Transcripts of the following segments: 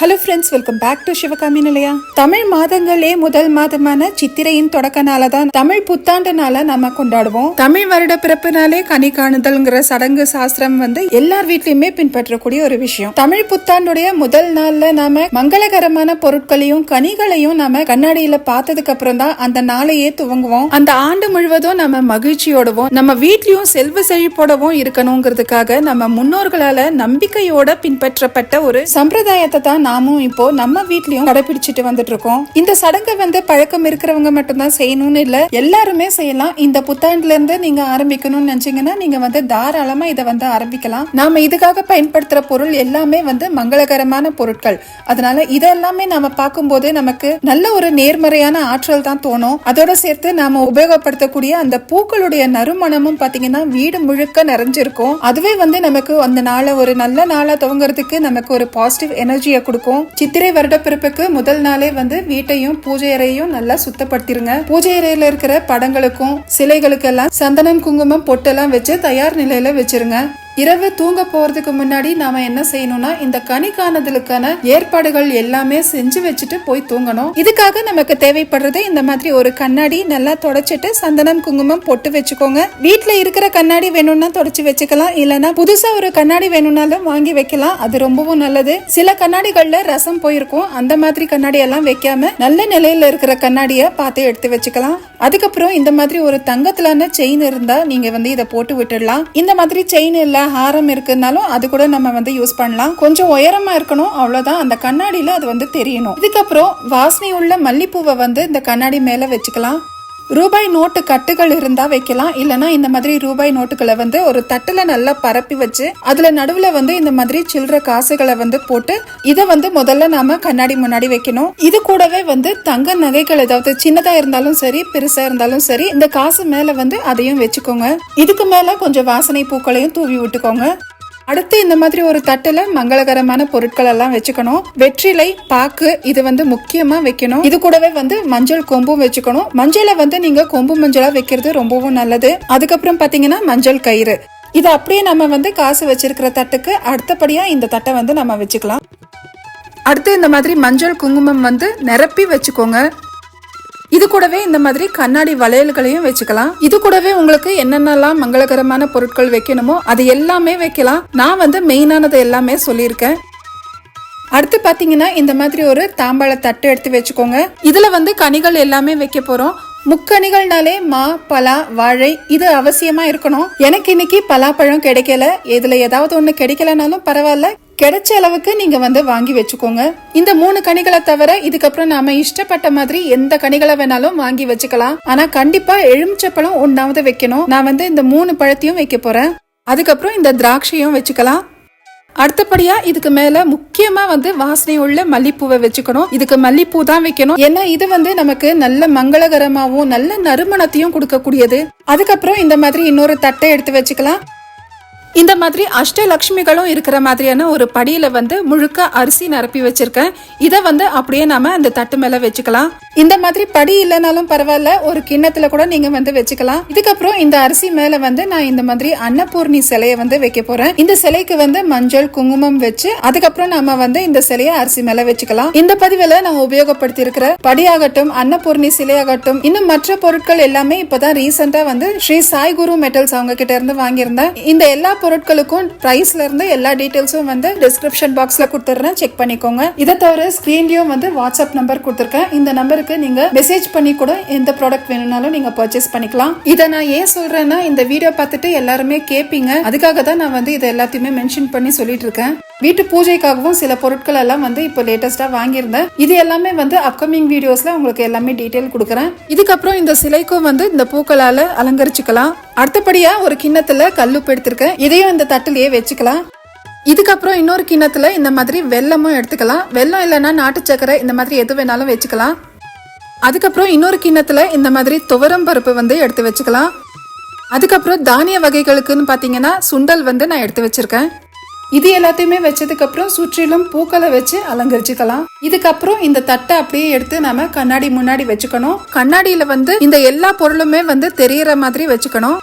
Hello friends welcome back to Sivakami நிலையா தமிழ் மாதங்களே முதல் மாதமான சித்திரையின் தொடக்க நாள தான் தமிழ் புத்தாண்டு நாள நாம கொண்டாடுவோம். தமிழ் வருட பிறப்புனாலே கனி காணுதல்ங்கிற சடங்கு சாஸ்திரம் வந்து எல்லார் வீட்லயுமே பின்பற்றக்கூடிய ஒரு விஷயம். தமிழ் புத்தாண்டுடைய முதல் நாள்ல நாம மங்களகரமான பொருட்களையும் கனிகளையும் நாம கண்ணாடியில பார்த்ததுக்கு அப்புறம் தான் அந்த நாளையே துவங்குவோம். அந்த ஆண்டு முழுவதும் நம்ம மகிழ்ச்சியோடவும். நம்ம வீட்லயும் செல்வ செழிப்போடவும் இருக்கணுங்கிறதுக்காக நம்ம முன்னோர்களால நம்பிக்கையோட பின்பற்றப்பட்ட ஒரு சம்பிரதாயத்தை தான் நாமும் இப்போ நம்ம வீட்லயும் கடைபிடிச்சிட்டு வந்துட்டு இருக்கோம் இந்த சடங்கை வந்து பழக்கம் இருக்கிறவங்க மட்டும்தான் செய்யணும்னு இல்ல எல்லாருமே செய்யலாம். இந்த புத்தாண்டுல இருந்து நீங்க ஆரம்பிக்கணும்னு நினைச்சீங்கன்னா நீங்க வந்து தாராளமா இதை வந்து ஆரம்பிக்கலாம். நாம இதுக்காக பயன்படுத்துற பொருள் எல்லாமே வந்து மங்களகரமான பொருட்கள். அதனால இதெல்லாமே நாம பார்க்கும்போது நமக்கு நல்ல ஒரு நேர்மறையான ஆற்றல் தான் தோணும். அதோட சேர்த்து நாம உபயோகப்படுத்தக்கூடிய அந்த பூக்களுடைய நறுமணமும் பாத்தீங்கன்னா வீடு முழுக்க நிறைஞ்சிருக்கும். அதுவே வந்து நமக்கு அந்த நாளை ஒரு நல்ல நாளா துவங்குறதுக்கு நமக்கு ஒரு பாசிட்டிவ் எனர்ஜியை கொடுக்கும். சித்திரை வருடப்பிறப்புக்கு முதல் நாளே வந்து வீட்டையும் பூஜை அறையும் நல்லா சுத்தப்படுத்திருங்க. பூஜை அறையில இருக்கிற படங்களுக்கும் சிலைகளுக்கெல்லாம் சந்தனம் குங்குமம் பொட்டெல்லாம் வச்சு தயார் நிலையில வச்சிருங்க. இரவு தூங்க போறதுக்கு முன்னாடி நாம என்ன செய்யணும்னா இந்த கனி காணுதலுக்கான ஏற்பாடுகள் எல்லாமே செஞ்சு வச்சுட்டு போய் தூங்கணும். இதுக்காக நமக்கு தேவைப்படுறது இந்த மாதிரி ஒரு கண்ணாடி நல்லா தொடச்சிட்டு சந்தனம் குங்குமம் பொட்டு வச்சுக்கோங்க. வீட்டில் இருக்கிற கண்ணாடி வேணும்னா தொடச்சு வச்சுக்கலாம். இல்லனா புதுசா ஒரு கண்ணாடி வேணும்னாலும் வாங்கி வைக்கலாம். அது ரொம்பவும் நல்லது. சில கண்ணாடிகள்ல ரசம் போயிருக்கும். அந்த மாதிரி கண்ணாடி எல்லாம் வைக்காம நல்ல நிலையில இருக்கிற கண்ணாடிய பார்த்து எடுத்து வச்சுக்கலாம். அதுக்கப்புறம் இந்த மாதிரி ஒரு தங்கத்திலான செயின் இருந்தா நீங்க வந்து இதை போட்டு விட்டுடலாம். இந்த மாதிரி செயின் இல்ல ஹாரம் இருக்குனாலும் அது கூட நம்ம வந்து யூஸ் பண்ணலாம். கொஞ்சம் உயரமா இருக்கணும் அவ்வளோதான் அந்த கண்ணாடியில் அது வந்து தெரியணும். இதுக்கப்புறம் வாசனை உள்ள மல்லிப்பூவை வந்து இந்த கண்ணாடி மேலே வச்சுக்கலாம். ரூபாய் நோட்டு கட்டுகள் இருந்தா வைக்கலாம். இல்லனா இந்த மாதிரி ரூபாய் நோட்டுகளை வந்து ஒரு தட்டுல நல்லா பரப்பி வச்சு அதுல நடுவுல வந்து இந்த மாதிரி சில்லற காசுகளை வந்து போட்டு இத வந்து முதல்ல நாம கண்ணாடி முன்னாடி வைக்கணும். இது கூடவே வந்து தங்க நகைகள் ஏதாவது சின்னதா இருந்தாலும் சரி பெருசா இருந்தாலும் சரி இந்த காசு மேல வந்து அதையும் வச்சுக்கோங்க. இதுக்கு மேல கொஞ்சம் வாசனை பூக்களையும் தூவி விட்டுக்கோங்க. அடுத்து இந்த மாதிரி ஒரு தட்டுல மங்களகரமான பொருட்கள் எல்லாம் வச்சுக்கணும். வெற்றிலை பாக்கு இது வந்து முக்கியமா வைக்கணும். இது கூடவே வந்து மஞ்சள் கொம்பும் வச்சுக்கணும். மஞ்சளை வந்து நீங்க கொம்பு மஞ்சளா வைக்கிறது ரொம்பவும் நல்லது. அதுக்கப்புறம் பாத்தீங்கன்னா மஞ்சள் கயிறு. இது அப்படியே நம்ம வந்து காசு வச்சிருக்கிற தட்டுக்கு அடுத்தபடியா இந்த தட்டை வந்து நம்ம வச்சுக்கலாம். அடுத்து இந்த மாதிரி மஞ்சள் குங்குமம் வந்து நிரப்பி வச்சுக்கோங்க. இது கூடவே இந்த மாதிரி கண்ணாடி வளையல்களையும் வச்சுக்கலாம். இது கூடவே உங்களுக்கு என்னென்னலாம் மங்களகரமான பொருட்கள் வைக்கணுமோ அது எல்லாமே வைக்கலாம். நான் வந்து மெயினானது எல்லாமே சொல்லியிருக்கேன். அடுத்து பாத்தீங்கன்னா இந்த மாதிரி ஒரு தாம்பாள தட்டு எடுத்து வச்சுக்கோங்க. இதுல வந்து கனிகள் எல்லாமே வைக்க போறோம். முக்கணிகள்னாலே மா பலா வாழை இது அவசியமா இருக்கணும். எனக்கு இன்னைக்கு பலாப்பழம் கிடைக்கல. இதுல ஏதாவது ஒண்ணு கிடைக்கலனாலும் பரவாயில்ல. கிடைச்ச அளவுக்கு நீங்க வந்து வாங்கி வச்சுக்கோங்க. இந்த மூணு கனிகளை தவிர இதுக்கப்புறம் நாம இஷ்டப்பட்ட மாதிரி எந்த கனிகளை வேணாலும் வாங்கி வச்சுக்கலாம். ஆனா கண்டிப்பா எலுமிச்சப்பழம் ஒன்னாவது வைக்கணும். நான் வந்து இந்த மூணு பழத்தையும் வைக்க போறேன். அதுக்கப்புறம் இந்த திராட்சையும் வச்சுக்கலாம். அடுத்தபடியா இதுக்கு மேல முக்கியமா வந்து வாசனை உள்ள மல்லிப்பூவை வச்சுக்கணும். இதுக்கு மல்லிப்பூ தான் வைக்கணும். ஏன்னா இது வந்து நமக்கு நல்ல மங்களகரமாவும் நல்ல நறுமணத்தையும் கொடுக்கக்கூடியது. அதுக்கப்புறம் இந்த மாதிரி இன்னொரு தட்டை எடுத்து வச்சுக்கலாம். இந்த மாதிரி அஷ்டலக்ஷ்மிகளும் இருக்கிற மாதிரியான ஒரு படியில வந்து முழுக்க அரிசி நிரப்பி வச்சிருக்கேன். இதை வந்து அப்படியே நாம அந்த தட்டு மேல வச்சுக்கலாம். இந்த மாதிரி படி இல்லைனாலும் பரவாயில்ல ஒரு கிண்ணத்துல கூட நீங்க வந்து வச்சுக்கலாம். இதுக்கப்புறம் இந்த அரிசி மேல வந்து நான் இந்த மாதிரி அன்னபூர்ணி சிலையை வந்து வைக்க போறேன். இந்த சிலைக்கு வந்து மஞ்சள் குங்குமம் வச்சு அதுக்கப்புறம் நம்ம வந்து இந்த சிலையை அரிசி மேல வச்சுக்கலாம். இந்த பதிவுல நான் உபயோகப்படுத்தி இருக்கிற படியாகட்டும் அன்னபூர்ணி சிலையாகட்டும் இன்னும் மற்ற பொருட்கள் எல்லாமே இப்பதான் ரீசெண்டா வந்து ஸ்ரீ சாய் குரு மெட்டல்ஸ் அவங்க கிட்ட இருந்து வாங்கியிருந்தேன். இந்த எல்லா பொருட்களுக்கும் பிரைஸ்ல இருந்து எல்லா டீடைல்ஸும் வந்து டிஸ்கிரிப்ஷன் பாக்ஸ்ல கொடுத்துறேன் செக் பண்ணிக்கோங்க. இதை தவிர ஸ்கிரீன்லயும் வந்து வாட்ஸ்அப் நம்பர் கொடுத்துருக்கேன். இந்த நம்பருக்கு நீங்க மெசேஜ் பண்ணி கூட எந்த ப்ராடக்ட் வேணும்னாலும் நீங்க பர்ச்சேஸ் பண்ணிக்கலாம். இதை நான் ஏன் சொல்றேன்னா இந்த வீடியோ பார்த்துட்டு எல்லாருமே கேட்பீங்க அதுக்காக தான் நான் வந்து இதை எல்லாத்தையுமே மென்ஷன் பண்ணி சொல்லிட்டு இருக்கேன். வீட்டு பூஜைக்காகவும் சில பொருட்கள் எல்லாம் வந்து இப்போ லேட்டஸ்டா வாங்கியிருந்தேன். இது எல்லாமே வந்து அப்கமிங் வீடியோஸ்ல உங்களுக்கு எல்லாமே டீட்டெயில் கொடுக்குறேன். இதுக்கப்புறம் இந்த சிலைக்கும் வந்து இந்த பூக்களால அலங்கரிச்சுக்கலாம். அடுத்தபடியா ஒரு கிண்ணத்துல கல்லுப்பு எடுத்திருக்கேன். இதையும் இந்த தட்டிலேயே வச்சுக்கலாம். இதுக்கப்புறம் இன்னொரு கிண்ணத்துல இந்த மாதிரி வெல்லமும் எடுத்துக்கலாம். வெல்லம் இல்லைன்னா நாட்டு சக்கரை இந்த மாதிரி எது வேணாலும் வச்சுக்கலாம். அதுக்கப்புறம் இன்னொரு கிண்ணத்துல இந்த மாதிரி துவரம் பருப்பு வந்து எடுத்து வச்சுக்கலாம். அதுக்கப்புறம் தானிய வகைகளுக்குன்னு பார்த்தீங்கன்னா சுண்டல் வந்து நான் எடுத்து வச்சிருக்கேன். இது எல்லாத்தையுமே வச்சதுக்கப்புறம் சுற்றிலும் பூக்களை வச்சு அலங்கரிச்சுக்கலாம். இதுக்கப்புறம் இந்த தட்டை அப்படியே எடுத்து நாம கண்ணாடி முன்னாடி வச்சுக்கணும். கண்ணாடியில வந்து இந்த எல்லா பொருளுமே வந்து தெரியற மாதிரி வச்சுக்கணும்.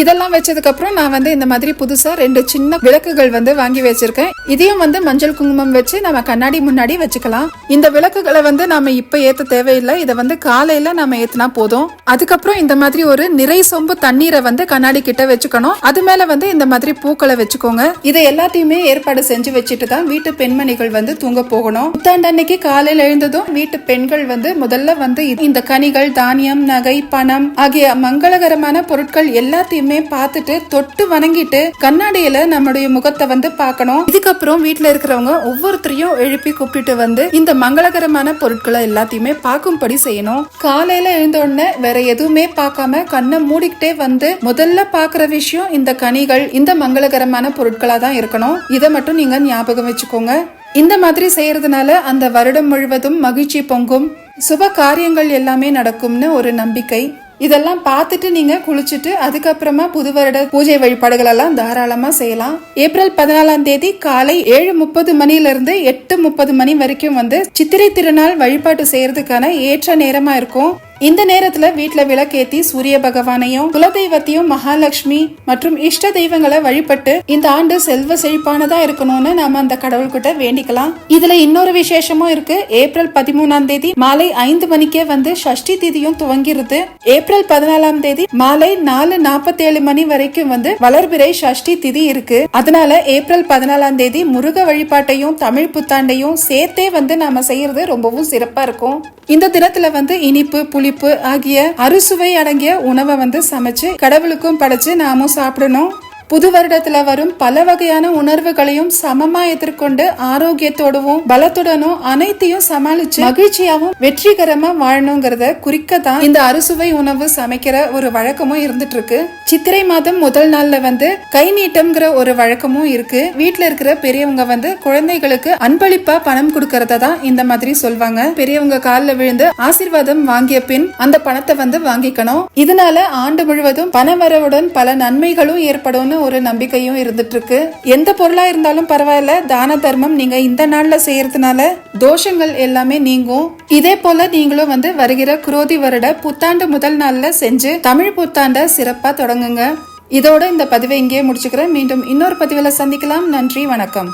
இதெல்லாம் வச்சதுக்கப்புறம் நான் வந்து இந்த மாதிரி புதுசாக ரெண்டு சின்ன விளக்குகள் வந்து வாங்கி வச்சிருக்கேன். இதையும் வந்து மஞ்சள் குங்குமம் வச்சு நம்ம கண்ணாடி முன்னாடி வச்சுக்கலாம். இந்த விளக்குகளை வந்து நாம இப்போ ஏற்ற தேவையில்லை. இதை வந்து காலையில நம்ம ஏத்துனா போதும். அதுக்கப்புறம் இந்த மாதிரி ஒரு நிறை சொம்பு தண்ணீரை வந்து கண்ணாடி கிட்ட வச்சுக்கணும். அது மேல வந்து இந்த மாதிரி பூக்களை வச்சுக்கோங்க. இதை எல்லாத்தையுமே ஏற்பாடு செஞ்சு வச்சுட்டு தான் வீட்டு பெண்மணிகள் வந்து தூங்க போகணும். புத்தாண்டு அன்னைக்கு எழுந்ததும் வீட்டு பெண்கள் வந்து முதல்ல வந்து இந்த கனிகள் தானியம் நகை பணம் ஆகிய மங்களகரமான பொருட்கள் எல்லாத்தையும் பார்த்துட்டு தொட்டு வணங்கிட்டு கண்ணாடியில நம்மளுடைய முகத்தை வந்து பார்க்கணும். இதுக்கப்புறம் வீட்டுல இருக்கிறவங்க ஒவ்வொருத்தரையும் எழுப்பி கூப்பிட்டு வந்து இந்த மங்களகரமான பொருட்களை எல்லாத்தையுமே பார்க்கும்படி செய்யணும். காலையில எழுந்த உடனே வேற எதுவுமே பார்க்காம கண்ணை மூடிக்கிட்டே வந்து முதல்ல பார்க்குற விஷயம் இந்த கனிகள் இந்த மங்களகரமான பொருட்களா தான் இருக்கணும். இதை மட்டும் நீங்க ஞாபகம் வச்சுக்கோங்க. இந்த மாதிரி செய்யறதுனால அந்த வருடம் முழுவதும் மகிழ்ச்சி பொங்கும். சுப காரியங்கள் எல்லாமே நடக்கும்னு ஒரு நம்பிக்கை. இதெல்லாம் பார்த்துட்டு நீங்க குளிச்சுட்டு அதுக்கப்புறமா புது வருட பூஜை வழிபாடுகள் எல்லாம் தாராளமா செய்யலாம். ஏப்ரல் பதினாலாம் தேதி காலை ஏழு முப்பது மணில இருந்து எட்டு முப்பது மணி வரைக்கும் வந்து சித்திரை திருநாள் வழிபாட்டு செய்யறதுக்கான ஏற்ற நேரமா இருக்கும். இந்த நேரத்துல வீட்டுல விளக்கேத்தி சூரிய பகவானையும் குலதெய்வத்தையும் மகாலட்சுமி மற்றும் இஷ்ட தெய்வங்களை வழிபட்டு இந்த ஆண்டு செல்வ செழிப்பானதா இருக்கணும்னு நாம அந்த கடவுள்கிட்ட வேண்டிக்கலாம். இதுல இன்னொரு விசேஷமும் இருக்கு. ஏப்ரல் பதிமூணாம் தேதி மாலை ஐந்து மணிக்கே வந்து சஷ்டி திதியும் துவங்கிருது ஏப்ரல் பதினாலாம் தேதி மாலை நாலு நாற்பத்தி ஏழு மணி வரைக்கும் வந்து வளர்பிறை சஷ்டி திதி இருக்கு. அதனால ஏப்ரல் பதினாலாம் தேதி முருக வழிபாட்டையும் தமிழ் புத்தாண்டையும் சேர்த்தே வந்து நாம செய்யறது ரொம்பவும் சிறப்பா இருக்கும். இந்த தினத்துல வந்து இனிப்பு புளிப்பு ஆகிய அறுசுவை அடங்கிய உணவை வந்து சமைச்சு கடவுளுக்கும் படைச்சு நாமும் சாப்பிடணும். புது வருடத்துல வரும் பல வகையான உணர்வுகளையும் சமமா எதிர்கொண்டு ஆரோக்கியத்தோடவும் பலத்துடனும் அனைத்தையும் சமாளிச்சு மகிழ்ச்சியாவும் வெற்றிகரமா வாழணுங்கிறத குறிக்க தான் இந்த அறுசுவை உணவு சமைக்கிற ஒரு வழக்கமும் இருந்துட்டு இருக்கு. சித்திரை மாதம் முதல் நாள்ல வந்து கை நீட்டம்ங்கிற ஒரு வழக்கமும் இருக்கு. வீட்டுல இருக்கிற பெரியவங்க வந்து குழந்தைகளுக்கு அன்பளிப்பா பணம் கொடுக்கறத தான் இந்த மாதிரி சொல்வாங்க. பெரியவங்க காலில் விழுந்து ஆசிர்வாதம் வாங்கிய பின் அந்த பணத்தை வந்து வாங்கிக்கணும். இதனால ஆண்டு முழுவதும் பணவரவுடன் பல நன்மைகளும் ஏற்படும்னு ஒரு நம்பிக்கையும் இருந்துட்டு இருக்கு எந்த பொருளா இருந்தாலும் பரவாயில்ல. தான தர்மம் நீங்க இந்த நாள்ல செய்யறதுனால தோஷங்கள் எல்லாமே நீங்கும். இதே போல நீங்களும் வந்து வருகிற குரோதி வருட புத்தாண்டு முதல் நாள்ல செஞ்சு தமிழ் புத்தாண்ட சிறப்பா தொடங்குங்க இதோட இந்த பதிவை இங்கேயே முடிச்சுக்கிறேன். மீண்டும் இன்னொரு பதிவில் சந்திக்கலாம். நன்றி வணக்கம்.